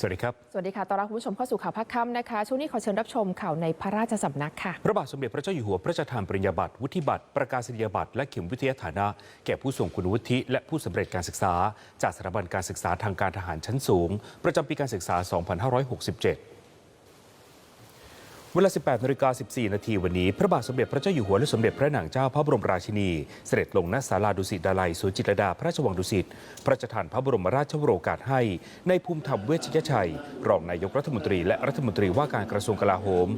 สวัสดีครับ สวัสดีค่ะ ต้อนรับคุณผู้ชมเข้าสู่ข่าวภาคค่ำนะคะ ช่วงนี้ขอเชิญรับชมข่าวในพระราชสำนักค่ะ พระบาทสมเด็จพระเจ้าอยู่หัวพระราชทานปริญญาบัตรวุฒิบัตร ประกาศนียบัตรและเข็มวิทยาฐานะ แก่ผู้ทรงคุณวุฒิและผู้สำเร็จการศึกษา จากสถาบันการศึกษาทางการทหารชั้นสูง ประจำปีการศึกษา 2567 เวลา 18นาฬิกา14 นาทีวันนี้ พระบาทสมเด็จพระเจ้าอยู่หัวและสมเด็จพระนางเจ้าพระบรมราชินี เสด็จลงณศาลาดุสิตดาลัยสวนจิตรดาพระราชวังดุสิต พระราชทานพระบรมราชวโรกาสให้ ในภูมิธรรมเวชยชัย รองนายกรัฐมนตรี และรัฐมนตรีว่าการกระทรวงกลาโหม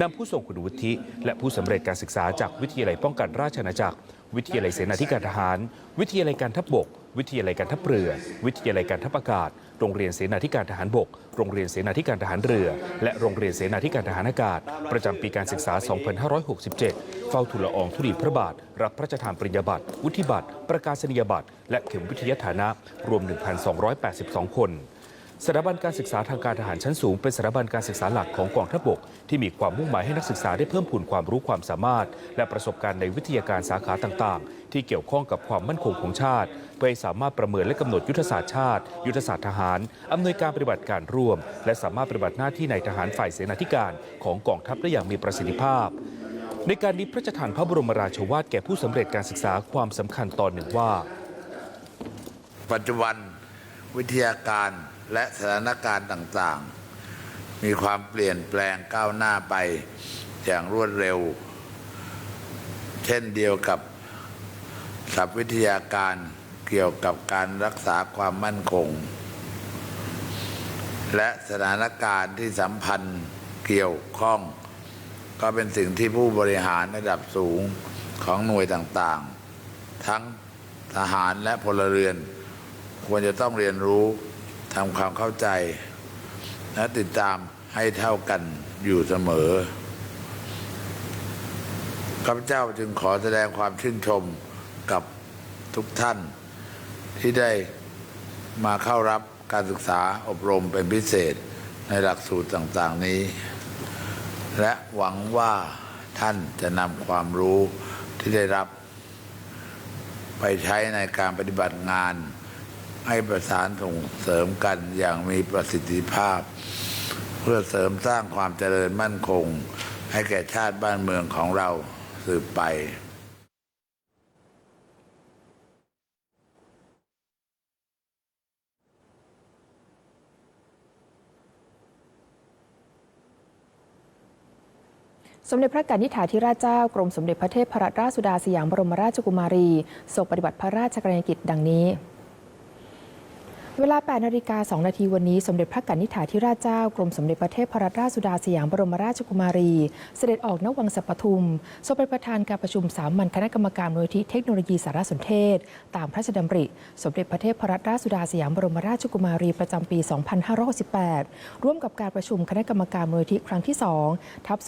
นำผู้ทรงคุณวุฒิ และผู้สำเร็จการศึกษาจากวิทยาลัยป้องกันราชอาณาจักร วิทยาลัยเสนาธิการทหาร วิทยาลัยการทัพบก วิทยาลัยการทัพเรือ วิทยาลัยการทัพอากาศ โรงเรียนเสนาธิการทหารบก โรงเรียนเสนาธิการทหารเรือ และโรงเรียนเสนาธิการทหารอากาศ ประจำปีการศึกษา 2567 เฝ้าทูลละอองธุลีพระบาท รับพระราชทานปริญญาบัตร วุฒิบัตร ประกาศนียบัตร และเข็มวิทยาฐานะ รวม 1,282 คนสถาบันการศึกษาทางการทหารชั้นสูงเป็นสถาบันการศึกษาหลักของกองทัพบก ที่มีความมุ่งหมายให้นักศึกษาได้เพิ่มพูนความรู้ความสามารถ และประสบการณ์ในวิทยาการสาขาต่างๆ ที่เกี่ยวข้องกับความมั่นคงของชาติ เพื่อให้สามารถประเมินและกำหนดยุทธศาสตร์ชาติ ยุทธศาสตร์ทหารอำนวยการปฏิบัติการร่วม และสามารถปฏิบัติหน้าที่ในทหารฝ่ายเสนาธิการของกองทัพได้อย่างมีประสิทธิภาพในการนี้พระราชทานพระบรมราชวาทแก่ผู้สำเร็จการศึกษาความสำคัญตอนหนึ่งว่า ปัจจุบันวิทยาการและสถานการณ์ต่างๆ มีความเปลี่ยนแปลงก้าวหน้าไปอย่างรวดเร็ว เช่นเดียวกับ ศัพท์วิทยาการเกี่ยวกับการรักษาความมั่นคง และสถานการณ์ที่สัมพันธ์เกี่ยวข้อง ก็เป็นสิ่งที่ผู้บริหารระดับสูงของหน่วยต่างๆ ทั้งทหารและพลเรือน ควรจะต้องเรียนรู้ทำความเข้าใจ และติดตามให้เท่ากันอยู่เสมอข้าพเจ้าจึงขอแสดงความชื่นชม กับทุกท่าน ที่ได้มาเข้ารับการศึกษาอบรมเป็นพิเศษในหลักสูตรต่างๆนี้ และหวังว่าท่านจะนำความรู้ที่ได้รับ ไปใช้ในการปฏิบัติงาน ให้ประสานส่งเสริมกันอย่างมีประสิทธิภาพ เพื่อเสริมสร้างความเจริญมั่นคง ให้แก่ชาติบ้านเมืองของเราสืบไป สมเด็จพระกนิษฐาธิราชเจ้ากรมสมเด็จพระเทพรัตนราชสุดาสยามบรมราชกุมารีทรงปฏิบัติพระราชกรณียกิจดังนี้ เวลา 8 นาฬิกา 2 นาทีวันนี้ สมเด็จพระกนิษฐาธิราชเจ้า กรมสมเด็จพระเทพรัตนราชสุดาสยามบรมราชกุมารี เสด็จออกนวังสัปทุมทรงเป็นประธานการประชุมสามัญคณะกรรมการมูลนิธิเทคโนโลยีสารสนเทศ ตามพระราชดำริ สมเด็จพระเทพรัตนราชสุดาสยามบรมราชกุมารีประจำปี 2568 ร่วมกับการประชุมคณะกรรมการมูลนิธิครั้งที่ 2 ทับ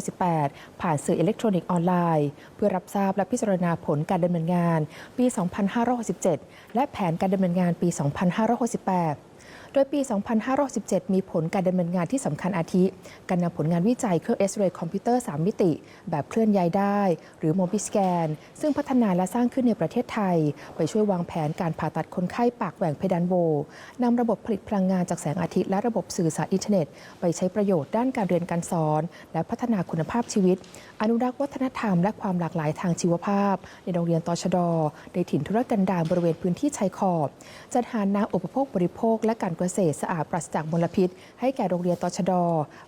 2568 ผ่านสื่ออิเล็กทรอนิกส์ออนไลน์ เพื่อรับทราบและพิจารณาผลการดำเนินงาน ปี 2567 และแผนการดำเนินงานปี 2 2568 โดยปี 2567มีผลการดำเนินงานที่สำคัญอาทิ การนำผลงานวิจัยเครื่องเอ็กซเรย์คอมพิวเตอร์ 3 มิติ แบบเคลื่อนย้ายได้ หรือโมบิสแกน ซึ่งพัฒนาและสร้างขึ้นในประเทศไทย ไปช่วยวางแผนการผ่าตัดคนไข้ปากแหว่งเพดานโวนำระบบผลิตพลังงานจากแสงอาทิตย์ และระบบสื่อสารอินเทอร์เน็ต ไปใช้ประโยชน์ด้านการเรียนการสอน และพัฒนาคุณภาพชีวิต อนุรักษ์วัฒนธรรม และความหลากหลายทางชีวภาพ ในโรงเรียนตชดในถิ่นธุรกันดารบริเวณพื้นที่ชายขอบ จัดหาน้ำอุปโภคบริโภคและการเกษตรสะอาดปราศจากมลพิษ ให้แก่โรงเรียนตชด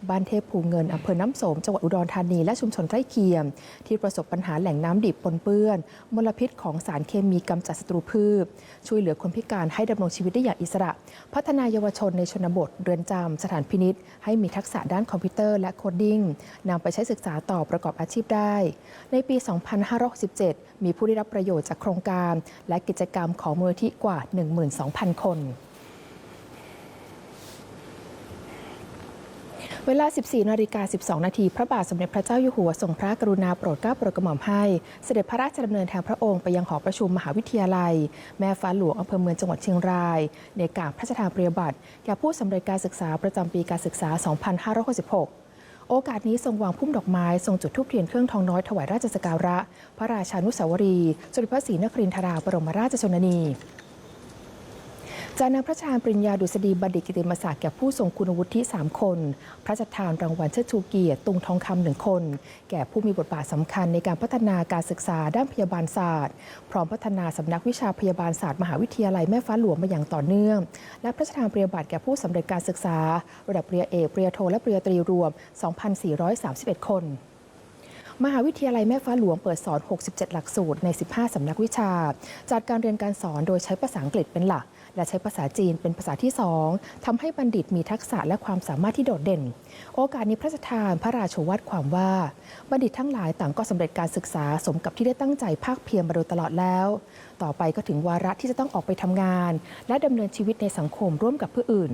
บ้านเทพภูเงินอำเภอน้ำสมจังหวัดอุดรธานีและชุมชนใกล้เคียง ที่ประสบปัญหาแหล่งน้ำดิบปนเปื้อน มลพิษของสารเคมีกำจัดศัตรูพืช ช่วยเหลือคนพิการให้ดำรงชีวิตได้อย่างอิสระ พัฒนาเยาวชนในชนบท เรือนจำสถานพินิษให้มีทักษะด้านคอมพิวเตอร์และโคดดิ้งนำไปใช้ศึกษาต่อประกอบอาชีพได้ ในปี 2567 มีผู้ได้รับประโยชน์จากโครงการ และกิจกรรมของมูลนิธิกว่า 12,000 คน เวลา 14นาฬิกา12 นาที พระบาทสมเด็จพระเจ้าอยู่หัวทรงพระกรุณาโปรดเกล้าโปรดกระหม่อมให้ เสด็จพระราชดำเนินแทนพระองค์ไปยังหอประชุมมหาวิทยาลัย แม่ฟ้าหลวงอำเภอเมืองจังหวัดเชียงราย ในการพระราชทานปริยบัตรแก่ผู้สำเร็จการศึกษาประจำปีการศึกษา 2566โอกาสนี้ทรงวางพุ่มดอกไม้ทรงจุดธูปเทียนเครื่องทองน้อยถวายราชสกการะ พระราชานุสาวรีย์สมเด็จพระศรีนครินทราบรมราชชนนี จากนั้นพระชาญปริญญาดุษฎีบัณฑิตกิติมศักดิ์แก่ผู้ทรงคุณวุฒิ 3 คน พระราชทานรางวัลเชิดชูเกียรติตุงทองคำหนึ่งคน แก่ผู้มีบทบาทสำคัญในการพัฒนาการศึกษาด้านพยาบาลศาสตร์ พร้อมพัฒนาสำนักวิชาพยาบาลศาสตร์มหาวิทยาลัยแม่ฟ้าหลวงมาอย่างต่อเนื่อง และพระราชทานปริญญาบัตรแก่ผู้สำเร็จการศึกษา ระดับปริญญาเอกปริญญาโทและปริญญาตรีรวม 2,431 คนมหาวิทยาลัยแม่ฟ้าหลวงเปิดสอน 67 หลักสูตรใน 15 สำนักวิชา จัดการเรียนการสอนโดยใช้ภาษาอังกฤษเป็นหลัก และใช้ภาษาจีนเป็นภาษาที่ 2ทำให้บัณฑิตมีทักษะและความสามารถที่โดดเด่น โอกาสนี้พระราชทานพระราชวัตรความว่า บัณฑิตทั้งหลายต่างก็สำเร็จการศึกษาสมกับที่ได้ตั้งใจภาคเพียรมาโดยตลอดแล้ว ต่อไปก็ถึงวาระที่จะต้องออกไปทำงาน และดำเนินชีวิตในสังคมร่วมกับผู้อื่น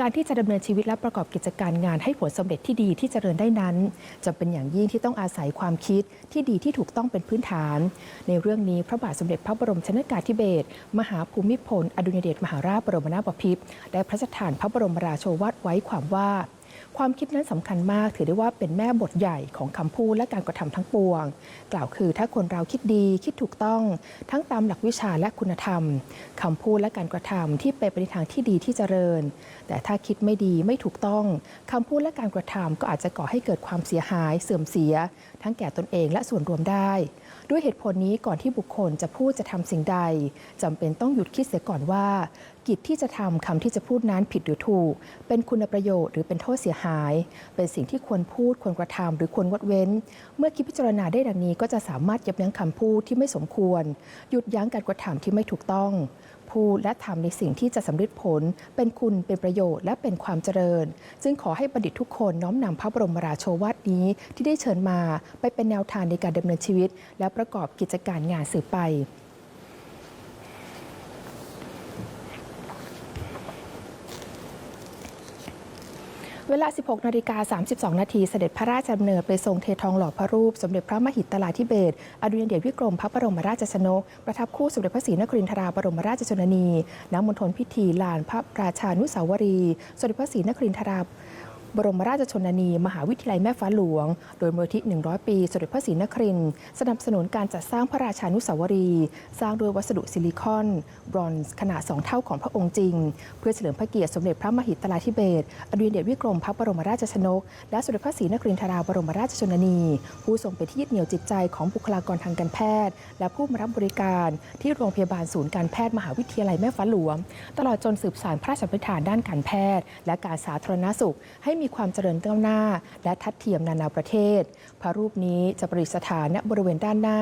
การที่จะดำเนินชีวิตและประกอบกิจการงานให้ผลสำเร็จที่ดีที่เจริญได้นั้นจำเป็นอย่างยิ่งที่ต้องอาศัยความคิดที่ดีที่ถูกต้องเป็นพื้นฐาน ในเรื่องนี้พระบาทสมเด็จพระบรมชนกาธิเบศรมหาภูมิพลอดุลยเดชมหาราชบรมนาถบพิตรได้พระราชทานพระบรมราโชวาทไว้ความว่าความคิดนั้นสำคัญมาก ถือได้ว่าเป็นแม่บทใหญ่ของคำพูดและการกระทำทั้งปวง กล่าวคือถ้าคนเราคิดดีคิดถูกต้อง ทั้งตามหลักวิชาและคุณธรรมคำพูดและการกระทำที่เป็นไปในทางที่ดีที่เจริญแต่ถ้าคิดไม่ดีไม่ถูกต้องคำพูดและการกระทำก็อาจจะก่อให้เกิดความเสียหายเสื่อมเสีย ทั้งแก่ตนเองและส่วนรวมได้ ด้วยเหตุผลนี้ก่อนที่บุคคลจะพูดจะทำสิ่งใดจำเป็นต้องหยุดคิดเสียก่อนว่า กิจที่จะทำคำที่จะพูดนั้นผิดหรือถูก เป็นคุณประโยชน์หรือเป็นโทษเสียหาย เป็นสิ่งที่ควรพูดควรกระทำหรือควรงดเว้น เมื่อคิดพิจารณาได้ดังนี้ก็จะสามารถยับยั้งคำพูดที่ไม่สมควร หยุดยั้งการกระทำที่ไม่ถูกต้อง พูดและทำในสิ่งที่จะสำเร็จผล เป็นคุณเป็นประโยชน์และเป็นความเจริญ ซึ่งขอให้บัณฑิตทุกคนน้อมนำพระบรมราโชวาทนี้ที่ได้เชิญมา ไปเป็นแนวทางในการดำเนินชีวิต และประกอบกิจการงานสืบไป วลา 16 นาฬิกา 32 นาทีเสด็จพระราชดำเนินไปทรงเททองหล่อพระรูป สมเด็จพระมหิตลาธิเบศรอดุลยเดชวิกรมพระบรมราชชนก ประทับคู่สมเด็จพระศรีนครินทราบรมราชชนนี ณ มณฑลพิธีลานพระราชานุสาวรี สมเด็จพระศรีนครินทรา บรมราชชนนีมหาวิทยาลัยแม่ฟ้าหลวง โดยมูลที่ 100 ปีสมเด็จพระศรีนครินทร์สนับสนุนการจัดสร้างพระราชานุสาวรีย์สร้างด้วยวัสดุซิลิคอน บรอนซ์ขนาด 2 เท่าของพระองค์จริง เพื่อเฉลิมพระเกียรติสมเด็จพระมหิตลาธิเบศรอดุลยเดชวิกรมพระบรมราชชนก และสมเด็จพระศรีนครินทราบรมราชชนนี ผู้ทรงเป็นที่ยึดเหนี่ยวจิตใจของบุคลากรทางการแพทย์ และผู้มารับบริการที่โรงพยาบาลศูนย์การแพทย์มหาวิทยาลัยแม่ฟ้าหลวง ตลอดจนสืบสานพระราชปณิธานด้านการแพทย์ และการสาธารณสุขให้มีมีความเจริญก้าวหน้า และทัดเทียมนานาประเทศ พระรูปนี้จะประดิษฐานณบริเวณด้านหน้า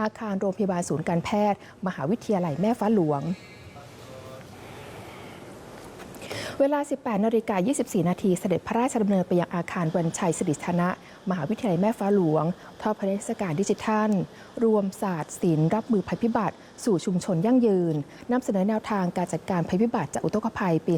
อาคารโรงพยาบาลศูนย์การแพทย์ มหาวิทยาลัยแม่ฟ้าหลวงเวลา 18 นาฬิกา 24 นาที เสด็จพระราชดำเนินไปยังอาคารวันชัยสิริธนะ มหาวิทยาลัยแม่ฟ้าหลวง ทอดพระเทศกาลดิจิทัล รวมศาสตร์ศิลป์รับมือภัยพิบัติ สู่ชุมชนยั่งยืนนำเสนอแนวทางการจัดการภัยพิบัติจากอุทกภัยปี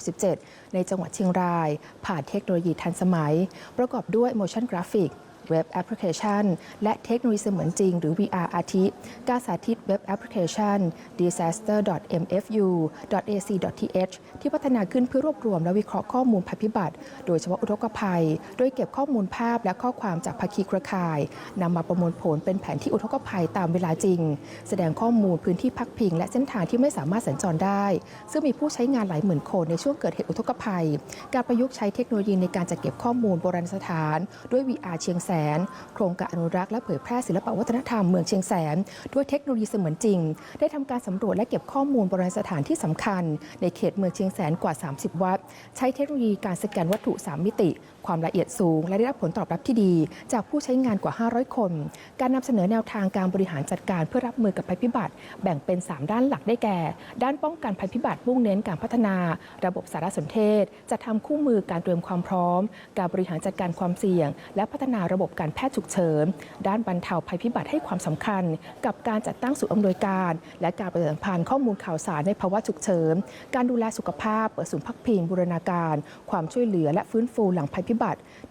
2567 ในจังหวัดเชียงราย ผ่านเทคโนโลยีทันสมัย ประกอบด้วย motion graphic เว็บแอปพลิเคชัน และเทคโนโลยีเสมือนจริง หรือ VR อาทิการสาธิตเว็บแอปพลิเคชัน disaster.mfu.ac.th ที่พัฒนาขึ้นเพื่อรวบรวมและวิเคราะห์ข้อมูลภัยพิบัติ โดยเฉพาะอุทกภัย โดยเก็บข้อมูลภาพและข้อความจากภาคีเครือข่ายนำมาประมวลผลเป็นแผนที่อุทกภัยตามเวลาจริง แสดงข้อมูลพื้นที่พักพิง และเส้นทางที่ไม่สามารถสัญจรได้ ซึ่งมีผู้ใช้งานหลายหมื่นคนในช่วงเกิดเหตุอุทกภัย การประยุกต์ใช้เทคโนโลยีในการจัดเก็บข้อมูลโบราณสถาน ด้วย VR เชียงแสน โครงการอนุรักษ์และเผยแพร่ศิลปวัฒนธรรมเมืองเชียงแสน ด้วยเทคโนโลยีเสมือนจริง ได้ทำการสำรวจและเก็บข้อมูลโบราณสถานที่สำคัญ ในเขตเมืองเชียงแสนกว่า 30 วัด ใช้เทคโนโลยีการสแกนวัตถุ 3 มิติ ความละเอียดสูง และได้รับผลตอบรับที่ดี จากผู้ใช้งานกว่า 500 คน การนำเสนอแนวทางการบริหารจัดการเพื่อรับมือกับภัยพิบัติ แบ่งเป็น 3 ด้านหลักได้แก่ ด้านป้องกันภัยพิบัติมุ่งเน้นการพัฒนา ระบบสารสนเทศจะทำคู่มือการเตรียมความพร้อม การบริหารจัดการความเสี่ยง และพัฒนาระบบการแพทย์ฉุกเฉิน ด้านบรรเทาภัยพิบัติให้ความสำคัญ กับการจัดตั้งศูนย์อำนวยการ และการประชาสัมพันธ์ข้อมูลข่าวสารในภาวะฉุกเฉิน การดูแลสุขภาพ เปิดศูนย์พักพิงบูรณาการ ความช่วยเหลือและฟื้นฟูหลังภัยพิบัติ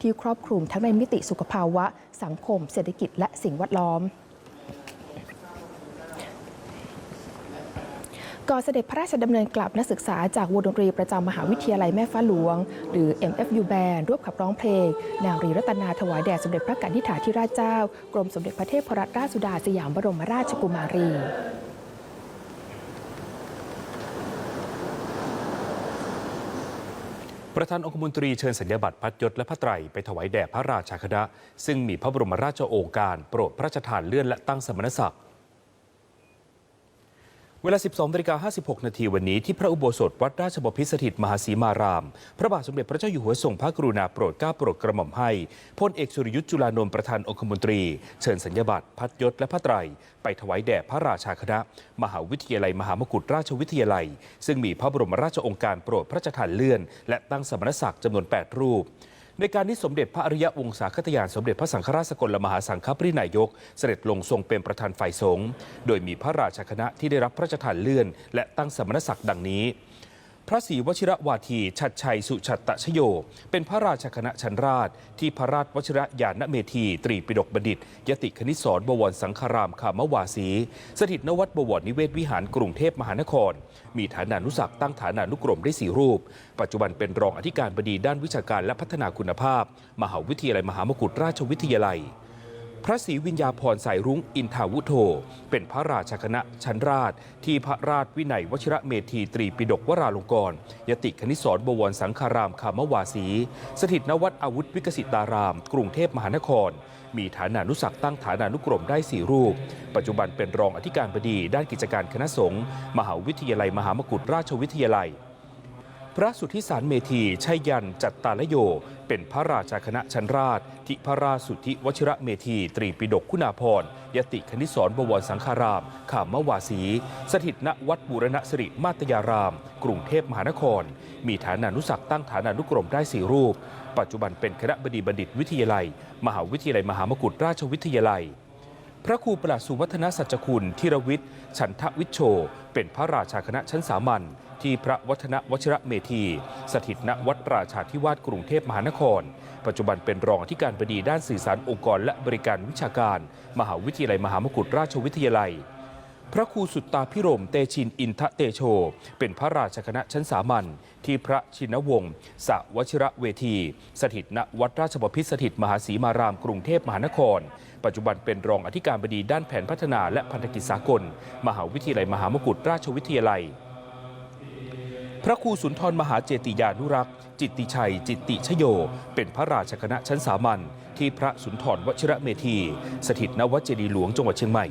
ที่ครอบคลุมทั้งในมิติสุขภาวะ สังคม เศรษฐกิจและสิ่งแวดล้อมก่อนเสด็จพระราชดำเนินกลับนักศึกษาจากวงดนตรีประจำมหาวิทยาลัยแม่ฟ้าหลวง หรือ MFU Band ร่วมขับร้องเพลง นางรีรัตนาถวายแด่สมเด็จพระกนิษฐาธิราชเจ้า กรมสมเด็จพระเทพรัตนราชสุดาสยามบรมราชกุมารี ประธานองคมนตรีเชิญสัญญาบัตรพัดยศและพระไตรไปถวายแด่พระราชาคณะ ซึ่งมีพระบรมราชโองการ โปรดพระราชทานเลื่อนและตั้งสมณศักดิ์ เวลา 12นาฬิกา56 นาทีวันนี้ที่พระอุโบสถวัดราชบพิตรสถิตมหาสีมาราม พระบาทสมเด็จพระเจ้าอยู่หัวทรงพระกรุณาโปรดเกล้าโปรดกระหม่อมให้พลเอกสุรยุทธ์จุลานนท์ประธานองคมนตรี เชิญสัญญาบัตรพัดยศและพระไตร ไปถวายแด่พระราชาคณะ มหาวิทยาลัย มหามกุฏราชวิทยาลัย ซึ่งมีพระบรมราชองค์การโปรดพระราชทานเลื่อน และตั้งสมณศักดิ์จำนวน 8 รูป ในการนี้สมเด็จพระอริยวงศาคตยานสมเด็จพระสังฆราชสกลมหาสังฆปรินายก เสด็จลงทรงเป็นประธานฝ่ายสงฆ์โดยมีพระราชคณะที่ได้รับพระราชทานเลื่อน และตั้งสมณศักดิ์ดังนี้ พระศรีวชิระวาทีชัดชัยสุชัตตชโย เป็นพระราชคณะชั้นราช ที่พระราชวชิระยานเมธี ตรีปิฎกบัณฑิต ยติคณิสรบวรสังฆารามคามวาสี สถิตนวัดบวรนิเวศวิหารกรุงเทพมหานคร มีฐานานุศักตั้งฐานานุกรมได้สี่รูป ปัจจุบันเป็นรองอธิการบดีด้านวิชาการและพัฒนาคุณภาพ มหาวิทยาลัยมหามกุฏราชวิทยาลัย พระศรีวิญญาพรสายรุ้งอินทาวุโธเป็นพระราชคณะชั้นราช ที่พระราชวินัยวชิระเมธีตรีปิฎกวราลงกร ยติคณิสรบวรสังฆารามคามวาสี สถิตนวัดอาวุธวิกสิตาราม กรุงเทพมหานคร มีฐานานุศักตั้งฐานานุกรมได้สี่รูป ปัจจุบันเป็นรองอธิการบดีด้านกิจการคณะสงฆ์มหาวิทยาลัยมหามกุฏราชวิทยาลัย พระสุทธิสารเมธีชัยยันจัตตาลโย เป็นพระราชาคณะชั้นราช ทิพระราชสุทธิวชิระเมธีตรีปิฎกคุณาภรยติคณิสรบวรสังฆาราม ขามวาสี สถิตณวัดบูรณสิริมาตยาราม กรุงเทพมหานคร มีฐานานุศักตั้งฐานานุกรมได้สี่รูป ปัจจุบันเป็นคณะบดีบัณฑิตวิทยาลัย มหาวิทยาลัยมหามกุฏราชวิทยาลัย พระครูประหลัดสุวัฒนสัจคุณธีรวิทย์ฉันทวิชโช เป็นพระราชาคณะชั้นสามัญที่พระวัฒนวชิระเมธี สถิตณวัดราชาธิวาสกรุงเทพมหานคร ปัจจุบันเป็นรองที่การบดีด้านสื่อสารองค์กรและบริการวิชาการ มหาวิทยาลัยมหามกุฏราชวิทยาลัย พระครูสุตตาพิรมเตชินอินทะเตโช เป็นพระราชคณะชั้นสามัญที่พระชินวงศ์สวชิระเวที สถิตณวัดราชบพิตรสถิตมหาศรีมาราม กรุงเทพมหานคร ปัจจุบันเป็นรองอธิการบดีด้านแผนพัฒนาและพันธกิจสากล มหาวิทยาลัยมหามกุฏราชวิทยาลัย พระครูสุนทรมหาเจติยานุรักษ์ จิตติชัย จิตติชโย เป็นพระราชคณะชั้นสามัญที่พระสุนทรวชิระเมธี สถิตณวัดเจดีย์หลวงจังหวัดเชียงใหม่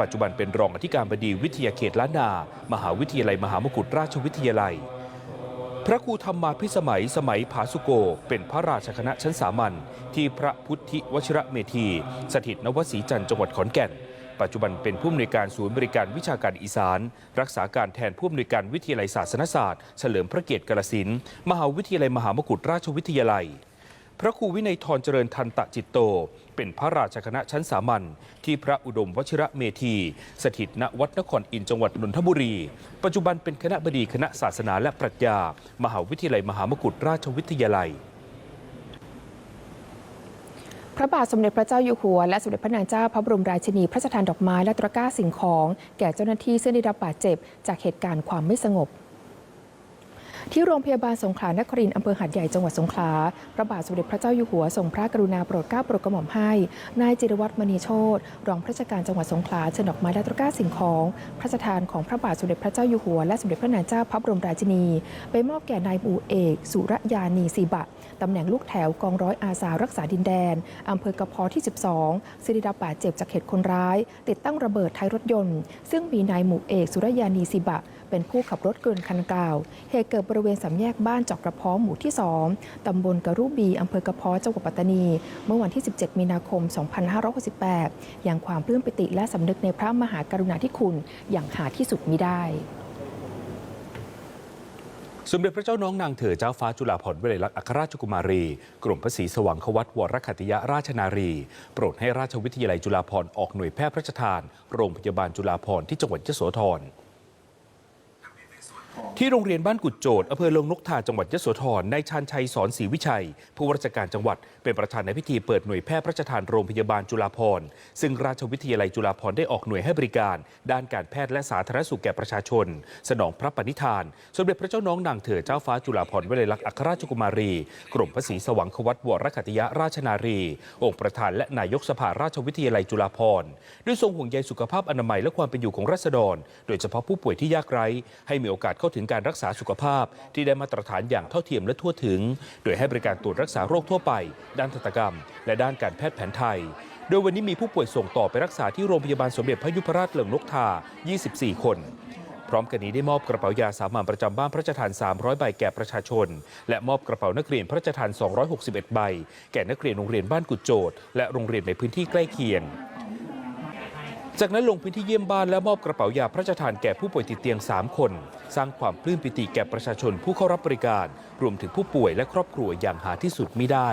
ปัจจุบันเป็นรองอธิการบดีวิทยาเขตล้านนา มหาวิทยาลัยมหามกุฏราชวิทยาลัย พระครูธรรมาพิสมัยสมัยผาสุโก เป็นพระราชคณะชั้นสามัญที่พระพุทธิวชิระเมธี สถิตนวศรีจันทร์จังหวัดขอนแก่น ปัจจุบันเป็นผู้อำนวยการศูนย์บริการวิชาการอีสาน รักษาการแทนผู้อำนวยการวิทยาลัยศาสนศาสตร์ เฉลิมพระเกียรติกาลสินมหาวิทยาลัยมหามกุฏราชวิทยาลัย พระครูวินัยทรเจริญทันตะจิตโต เป็นพระราชคณะชั้นสามัญที่พระอุดมวชิระเมธี สถิตณวัดนครอินจังหวัดนนทบุรี ปัจจุบันเป็นคณะบดีคณะศาสนาและปรัชญา มหาวิทยาลัยมหามกุฏราชวิทยาลัยพระบาทสมเด็จพระเจ้าอยู่หัวและสมเด็จพระนางเจ้าพระบรมราชินีพระราชทานดอกไม้และตะกร้าสิ่งของ แก่เจ้าหน้าที่ซึ่งได้รับบาดเจ็บ จากเหตุการณ์ความไม่สงบ ที่โรงพยาบาลสงขลานครินทร์อำเภอหาดใหญ่จังหวัดสงขลาพระบาทสมเด็จพระเจ้าอยู่หัวทรงพระกรุณาโปรดเกล้าโปรดกระหม่อมให้นายจิรวัตรมณีโชตรองผู้ราชการจังหวัดสงขลาเชิญดอกไม้และตะกร้าสิ่งของพระราชทานของพระบาทสมเด็จพระเจ้าอยู่หัวและสมเด็จพระนางเจ้าพระบรมราชินี ไปมอบแก่นายบูเอก สุรยานีสีบะตำแหน่งลูกแถวกองร้อยอาสารักษาดินแดนอำเภอกระเพอที่ 12สิริดาบาดเจ็บจากเหตุคนร้าย ติดตั้งระเบิดท้ายรถยนต์ ซึ่งมีนายหมู่เอก สุรยานีสิบะ เป็นผู้ขับรถเกินคันกล่าว เหตุเกิดบริเวณสามแยกบ้านจอกกระเพาะหมู่ที่ 2 ตำบลกระรูบีอำเภอกระเพาะจังหวัดปัตตานี เมื่อวันที่ 17 มีนาคม 2568 อย่างความปลื้มปิติและสำนึกในพระมหากรุณาธิคุณอย่างหาที่สุดมิได้สมเด็จพระเจ้าน้องนางเธอเจ้าฟ้าจุฬาภรณ์วลัยลักษณ์อัครราชกุมารี กรมพระศรีสว่างควัตวรคัติยราชนารี โปรดให้ราชวิทยาลัยจุฬาภรณ์ออกหน่วยแพทย์พระราชทาน โรงพยาบาลจุฬาภรณ์ที่จังหวัดยโสธร ที่โรงเรียนบ้านกุดโจดอำเภอลงนกทาจังหวัดยโสธรนายชาญชัยสอนศรีวิชัย ผู้ว่าราชการจังหวัดเป็นประธานในพิธีเปิดหน่วยแพทย์พระราชทานโรงพยาบาลจุฬาภรณ์ซึ่งราชวิทยาลัยจุฬาภรณ์ได้ออกหน่วยให้บริการ ด้านการแพทย์และสาธารณสุขแก่ประชาชน สนองพระปณิธาน สมเด็จพระเจ้าน้องนางเธอเจ้าฟ้าจุฬาภรณ์วลัยลักษณ์อัครราชกุมารี กรมพระศรีสว่างควัตวรคัตยราชนารี องค์ประธานและนายกสภาราชวิทยาลัยจุฬาภรณ์ด้วยทรงห่วงใยสุขภาพอนามัยและความเป็นอยู่ของราษฎร โดยเฉพาะผู้ป่วยที่ยากไร้ให้มีโอกาสเข้าถึงการรักษาสุขภาพ ที่ได้มาตรฐานอย่างเท่าเทียมและทั่วถึง โดยให้บริการตรวจรักษาโรคทั่วไป ด้านทันตกรรม และด้านการแพทย์แผนไทย โดยวันนี้มีผู้ป่วยส่งต่อไปรักษาที่โรงพยาบาลสมเด็จพระยุพราชเหลิงนกทา 24 คนพร้อมกันนี้ได้มอบกระเป๋ายาสามัญประจำบ้านพระราชทาน 300 ใบแก่ประชาชน และมอบกระเป๋านักเรียนพระราชทาน 261 ใบ แก่นักเรียนโรงเรียนบ้านกุดโจดและโรงเรียนในพื้นที่ใกล้เคียง จากนั้นลงพื้นที่เยี่ยมบ้านและมอบกระเป๋ายาพระราชทานแก่ผู้ป่วยติดเตียง 3 คน สร้างความปลื้มปิติแก่ประชาชนผู้เข้ารับบริการ รวมถึงผู้ป่วยและครอบครัวอย่างหาที่สุดมิได้